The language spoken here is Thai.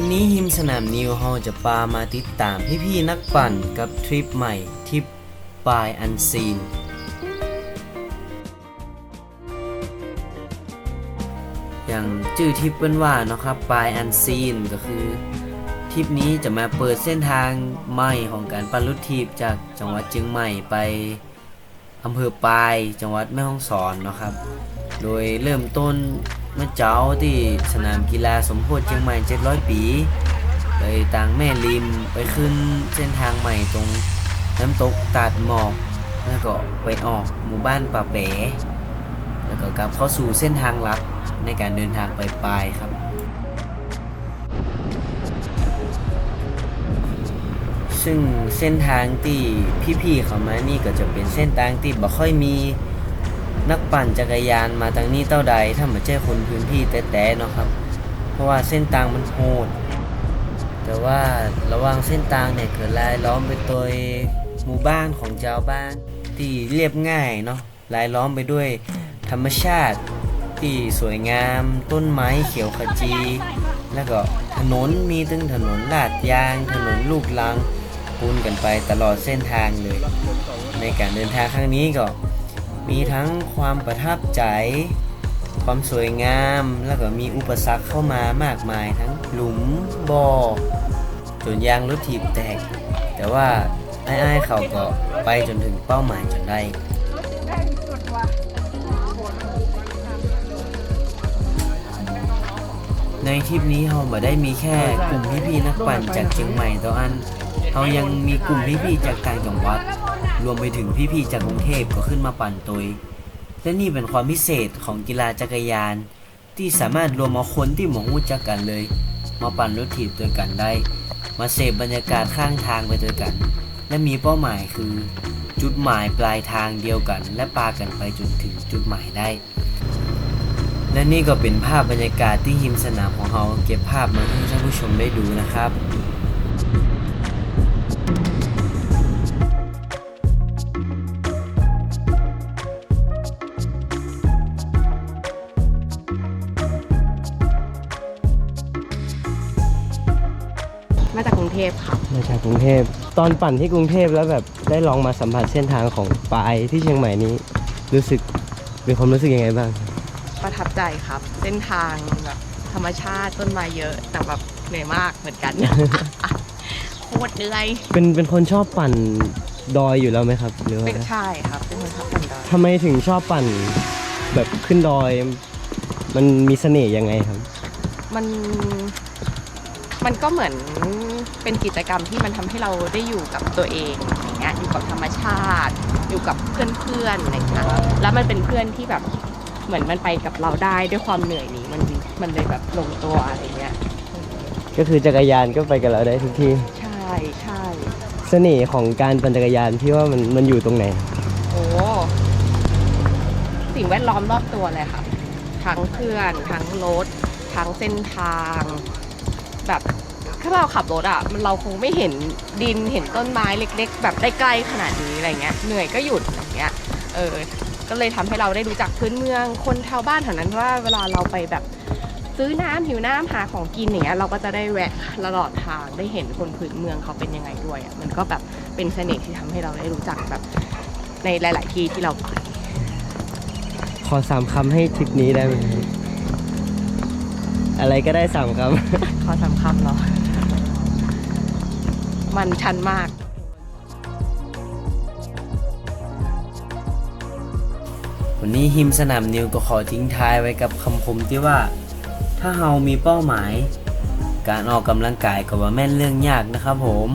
วันนี้ฮิมสนามนิวเฮาจะปามาติดตามพี่ๆนักปั่นกับทริปใหม่ทริปปายอันซีน อย่างชื่อทริปเป็นว่าเนาะครับปายอันซีนก็คือทริปนี้จะมาเปิดเส้นทางใหม่ของการปั่นรถทีบจากจังหวัดเชียงใหม่ไปอำเภอปายจังหวัดแม่ฮ่องสอนเนาะครับ โดยเริ่มต้น เมื่อเจ้าที่สนามกีฬาสมโพธิเชียงใหม่ 700 ปี ไปต่างแม่ริมไปขึ้นเส้นทางใหม่ตรงน้ำตกตาดหมอกแล้วก็ไปออกหมู่บ้านป่าเป๋แล้วก็กลับเข้าสู่เส้นทางลัดในการเดินทางไปปลายครับ ซึ่งเส้นทางที่พี่ๆเขามานี่ก็จะเป็นเส้นทางที่บ่ค่อยมี นักปั่นจักรยานมาทางนี้เต้าใดถ้าม่ใช่คนพื้นที่แต่ๆเนาะครับ เพราะว่าเส้นทางมันโหด แต่ว่าระหว่างเส้นทางเนี่ยเกิดรายล้อมไปโดยหมู่บ้านของชาวบ้านที่เรียบง่ายเนาะรายล้อมไปด้วยธรรมชาติที่สวยงาม ต้นไม้เขียวขจี แล้วก็ถนนมีตึงถนนลาดยาง ถนนลูกลังปูนกันไปตลอดเส้นทางเลย ในการเดินทางครั้งนี้ก็ มีทั้งความประทับใจ ความสวยงาม แล้วก็มีอุปสรรคเข้ามามากมายทั้งหลุมบ่อจนยางรถถีบแตก แต่ว่าไอ้ายๆเขาก็ไปจนถึงเป้าหมายจนได้ในทริปนี้เราไม่ได้มีแค่กลุ่มพี่ๆนักปั่นจากเชียงใหม่ตัวอันเรายังมีกลุ่มพี่ๆจากต่างจังหวัด รวมไปถึงพี่ๆจากกรุงเทพก็ขึ้นมาปั่นตัวยและนี่เป็นความพิเศษของกีฬาจักรยาน ที่สามารถรวมเอาคนที่หมองรู้จักกันเลย มาปั่นรถถีบด้วยกันได้ มาเสพบรรยากาศข้างทางไปด้วยกัน และมีเป้าหมายคือ จุดหมายปลายทางเดียวกัน และปากันไปจนถึงจุดหมายได้ และนี่ก็เป็นภาพบรรยากาศที่หิมสนามของเราเก็บภาพมาให้ท่านผู้ชมได้ดูนะครับ งเทพค่ะ มาจากกรุงเทพ ตอนปั่นที่กรุงเทพแล้วแบบได้ลองมาสัมผัสเส้นทางของปลายที่เชียงใหม่นี้ รู้สึกมีความรู้สึกยังไงบ้าง ประทับใจครับ เส้นทางแบบธรรมชาติต้นไม้เยอะ แต่แบบเหนื่อยมากเหมือนกัน โคตรเหนื่อยเป็นเป็นคนชอบปั่นดอยอยู่แล้วไหมครับหรือว่าเป็นใช่ครับเป็นคนชอบปั่นดอยทำไมถึงชอบปั่นแบบขึ้นดอย มันมีเสน่ห์ยังไงครับ มัน มันก็เหมือนเป็นกิจกรรมที่มันทำให้เราได้อยู่กับตัวเองอย่างเงี้ยอยู่กับธรรมชาติ อยู่กับเพื่อนๆอะไรอย่างเงี้ยแล้วมันเป็นเพื่อนที่แบบเหมือนมันไปกับเราได้ด้วยความเหนื่อยนี้มันมันเลยแบบลงตัวอะไรเงี้ยก็คือจักรยานก็ไปกับเราได้ทุกที่ใช่ใช่เสน่ห์ของการปั่นจักรยานที่ว่ามันมันอยู่ตรงไหน โอ้สิ่งแวดล้อมรอบตัวเลยค่ะ ทั้งเพื่อน ทั้งรถ ทั้งเส้นทาง แบบถ้าเราขับรถอะมันเราคงไม่เห็นดินเห็นต้นไม้เล็ก ๆ แบบได้ใกล้ขนาดนี้อะไรเงี้ยเหนื่อยก็หยุดอย่างเงี้ยเออก็เลยทำให้เราได้รู้จักพื้นเมืองคนชาวบ้านแถวนั้นว่าเวลาเราไปแบบซื้อน้ำหิวน้ำหาของกินอย่างเงี้ยเราก็จะได้แวะตลอดทางได้เห็นคนพื้นเมืองเขาเป็นยังไงด้วยอะมันก็แบบเป็นเสน่ห์ที่ทำให้เราได้รู้จักแบบในหลาย ๆ ที่ที่เราไปขอสามคำให้ทริปนี้ได้ไหม อะไรก็ได้สามคขอสำคัญเหรอ มันชันมากวันนี้ฮิมสนามนิวก็ขอทิ้งท้ายไว้กับคำคมที่ว่า ถ้าเฮามีเป้าหมาย การออกกำลังกายก็ว่าแม่นเรื่องยากนะครับผม